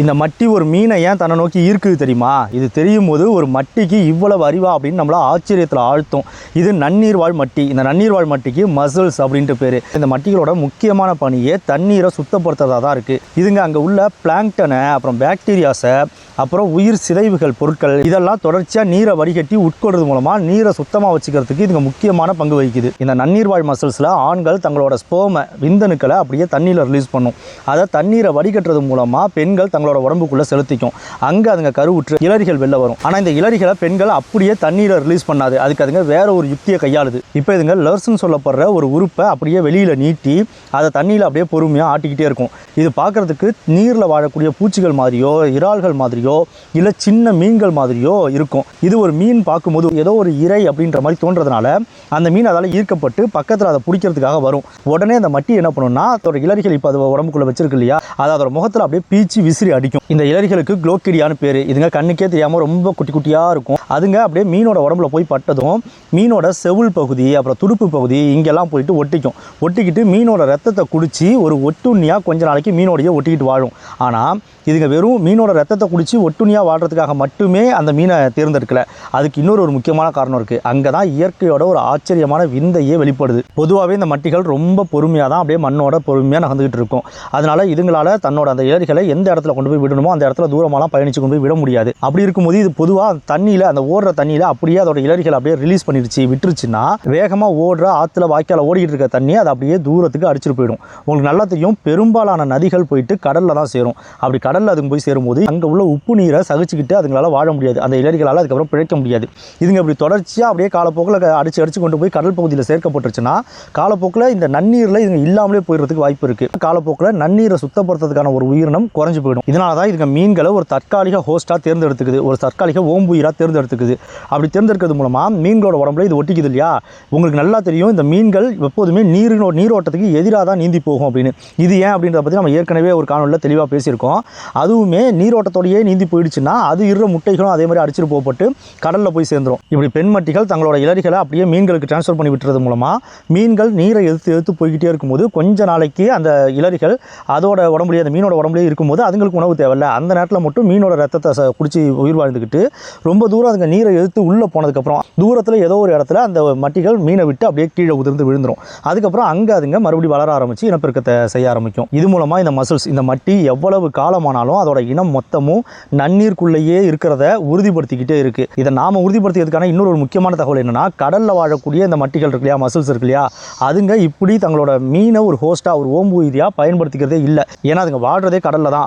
இந்த மட்டி ஒரு மீனை ஏன் தன்னை நோக்கி ஈர்க்குது தெரியுமா? இது தெரியும் போது ஒரு மட்டிக்கு இவ்வளவு அறிவா அப்படின்னு நம்மள ஆச்சரியத்தில் ஆழ்த்தும். இது நன்னீர் வாழ் மட்டி. இந்த நன்னீர் வாழ் மட்டிக்கு மசில்ஸ் அப்படின்ட்டு பேர். இந்த மட்டிகளோட முக்கியமான பணியே தண்ணீரை சுத்தப்படுத்துறதா தான் இருக்குது இதுங்க அங்கே உள்ள பிளாங்டனை அப்புறம் பாக்டீரியாஸை அப்புறம் உயிர் சிதைவுகள் பொருட்கள் இதெல்லாம் தொடர்ச்சியாக நீரை வடிகட்டி உட்கொள்றது மூலமாக நீரை சுத்தமாக வச்சுக்கிறதுக்கு இதுங்க முக்கியமான பங்கு வகிக்குது. இந்த நன்னீர் வாழ் மசில்ஸில் ஆண்கள் தங்களோட ஸ்போமை விந்தணுக்களை அப்படியே தண்ணியில் ரிலீஸ் பண்ணும். அதை தண்ணீரை வடிகட்டுறது மூலமாக பெண்கள் தங்களோட உடம்புக்குள்ளே செலுத்திக்கும். அங்கே அதுங்க கருவுற்று இளறிகள் வெளில வரும். ஆனால் இந்த இளறிகளை பெண்கள் அப்படியே தண்ணீரை ரிலீஸ் பண்ணாது. அதுக்கு அதுங்க வேற ஒரு யுக்தியை கையாளுது. இப்போ இதுங்க லர்ஸ்ன்னு சொல்லப்படுற ஒரு உறுப்பை அப்படியே வெளியில் நீட்டி அதை தண்ணியில் அப்படியே பொறுமையாக ஆட்டிக்கிட்டே இருக்கும். இது பார்க்குறதுக்கு நீரில் வாழக்கூடிய பூச்சிகள் மாதிரியோ இறால்கள் மாதிரியோ இல்லை சின்ன மீன்கள் மாதிரியோ இருக்கும். இது ஒரு மீன் பார்க்கும்போது ஏதோ ஒரு இறை அப்படின்ற மாதிரி தோன்றதுனால அந்த மீன் அதால் ஈர்க்கப்பட்டு பக்கத்தில் அதை பிடிக்கிறதுக்காக வரும். உடனே அந்த மட்டி என்ன பண்ணும்னா அதோட இளறிகள் இப்போ அது உடம்புக்குள்ளே வச்சிருக்கு இல்லையா? அதை அதோட முகத்தில் அப்படியே பீச்சி விசிறி அடிக்கும். இந்த இலரிகளுக்கு குளோக்கிடியான்னு பேர். இதுங்க கண்ணுக்கே தெரியாமல் ரொம்ப குட்டி குட்டியாக இருக்கும். அதுங்க அப்படியே மீனோட உடம்புல போய் பட்டதும் மீனோட செவுள் பகுதி அப்புறம் துடுப்பு பகுதி இங்கெல்லாம் போயிட்டு ஒட்டிக்கும். ஒட்டிக்கிட்டு மீனோட ரத்தத்தை குடிச்சு ஒரு ஒட்டுண்ணியாக கொஞ்ச நாளைக்கு மீனோடையே ஒட்டிக்கிட்டு வாழும். ஆனால் இதுங்க வெறும் மீனோட ரத்தத்தை குடிச்சு ஒட்டுண்ணியா வாழ்றதுக்காக மட்டுமே அந்த மீனை தேர்ந்தெடுக்கல. அதுக்கு இன்னொரு ஒரு முக்கியமான காரணம் இருக்குது அங்கே தான் இயற்கையோட ஒரு ஆச்சரியமான விந்தையே வெளிப்படுது. பொதுவாகவே இந்த மட்டிகள் ரொம்ப பொறுமையாக தான் அப்படியே மண்ணோட பொறுமையாக நகர்ந்துகிட்டு இருக்கும். அதனால இதுங்களால தன்னோட அந்த இலரிகளை எந்த இடத்துல கொண்டு கொண்டு போய் விடணுமோ அந்த இடத்துல தூரமாலாம் பயணிச்சு கொண்டு போய் விட முடியாது. அப்படி இருக்கும்போது இது பொதுவாக தண்ணியில் அந்த ஓடுற தண்ணியில் அப்படியே அதோட இலரிகளை அப்படியே ரிலீஸ் பண்ணிடுச்சு விட்டுருச்சுன்னா வேகமாக ஓடுற ஆற்றுல வாய்க்கால ஓடிக்கிட்டு இருக்க தண்ணி அதை அப்படியே தூரத்துக்கு அடிச்சிட்டு போயிடும். உங்களுக்கு நல்லா தெரியும் பெரும்பாலான நதிகள் போயிட்டு கடலில் தான் சேரும். அப்படி கடலில் அதுங்க போய் சேரும்போது அங்கே உள்ள உப்பு நீரை சகிச்சுக்கிட்டு அதுங்களால் வாழ முடியாது. அந்த இலரிகளால் அதுக்கப்புறம் பிழைக்க முடியாது. இதுங்க இப்படி தொடர்ச்சியாக அப்படியே காலப்போக்கில் அடிச்சு அடிச்சு கொண்டு போய் கடல் பகுதியில் சேர்க்கப்பட்டுருச்சுன்னா காலப்போக்கில் இந்த நன்னீரில் இதுங்க இல்லாமலே போயிடுறதுக்கு வாய்ப்பு இருக்குது காலப்போக்கில் நன்னீரை சுத்தப்படுத்துறதுக்கான ஒரு உயிரினம் குறைஞ்சு போயிடும். இதனால தான் இதுங்க மீன்களை ஒரு தற்காலிக ஹோஸ்ட்டாக தேர்ந்தெடுத்துக்குது. ஒரு தற்காலிக ஓம்புயிராக தேர்ந்தெடுத்துக்குது. அப்படி தேர்ந்தெடுக்கிறது மூலமாக மீன்களோட உடம்புல இது ஒட்டிக்குது இல்லையா? உங்களுக்கு நல்லா தெரியும் இந்த மீன்கள் எப்போதுமே நீரினோ நீரோட்டத்துக்கு எதிராக தான் நீந்தி போகும் அப்படின்னு. இது ஏன் அப்படின்றத பற்றி நம்ம ஏற்கனவே ஒரு காணொலியில் தெளிவாக பேசியிருக்கோம். அதுவுமே நீரோட்டத்தோடையே நீந்தி போயிடுச்சுன்னா அது இரு முட்டைகளும் அதே மாதிரி அடிச்சிட்டு போகப்பட்டு கடலில் போய் சேர்ந்துரும். இப்படி பெண்மட்டிகள் தங்களோட இலரிகளை அப்படியே மீன்களுக்கு ட்ரான்ஸ்ஃபர் பண்ணி விட்டுறது மூலமாக மீன்கள் நீரை எதிர்த்து எதிர்த்து போய்கிட்டே இருக்கும்போது கொஞ்ச நாளைக்கு அந்த இலரிகள் அதோட உடம்புலேயே அந்த மீனோட உடம்புலேயே இருக்கும்போது அதுங்களுக்கு உணவு தேவையில்ல. அந்த நேரத்தில் மட்டும் மீனோட ரத்தத்தை ச- குடிச்சு உயிர் வாழ்ந்துக்கிட்டு ரொம்ப தூரம் அதுங்க நீரை எதிர்த்து உள்ளே போனதுக்கப்புறம் தூரத்தில் ஏதோ ஒரு இடத்துல அந்த மட்டிகள் மீனை விட்டு அப்படியே கீழே உதிர்ந்து விழுந்துடும் அதுக்கப்புறம் அங்கே அதுங்க மறுபடியும் வளர ஆரம்பித்து இனப்பெருக்கத்தை செய்ய ஆரம்பிக்கும். இது மூலமாக இந்த மசில்ஸ் இந்த மட்டி எவ்வளவு காலமானாலும் அதோட இனம் மொத்தமும் நன்னீருக்குள்ளேயே இருக்கிறத உறுதிப்படுத்திக்கிட்டே இருக்குது இதை நாம் உறுதிப்படுத்திக்கிறதுக்கான இன்னொரு ஒரு முக்கியமான தகவல் என்னன்னா கடலில் வாழக்கூடிய இந்த மட்டிகள் இருக்கு இல்லையா மசில்ஸ் இருக்கு இல்லையா அதுங்க இப்படி தங்களோட மீனை ஒரு ஹோஸ்ட்டாக ஒரு ஓம்பு உயிரியாக பயன்படுத்திக்கிறதே இல்லை. ஏன்னா அதுங்க வாழ்கிறதே கடலில் தான்.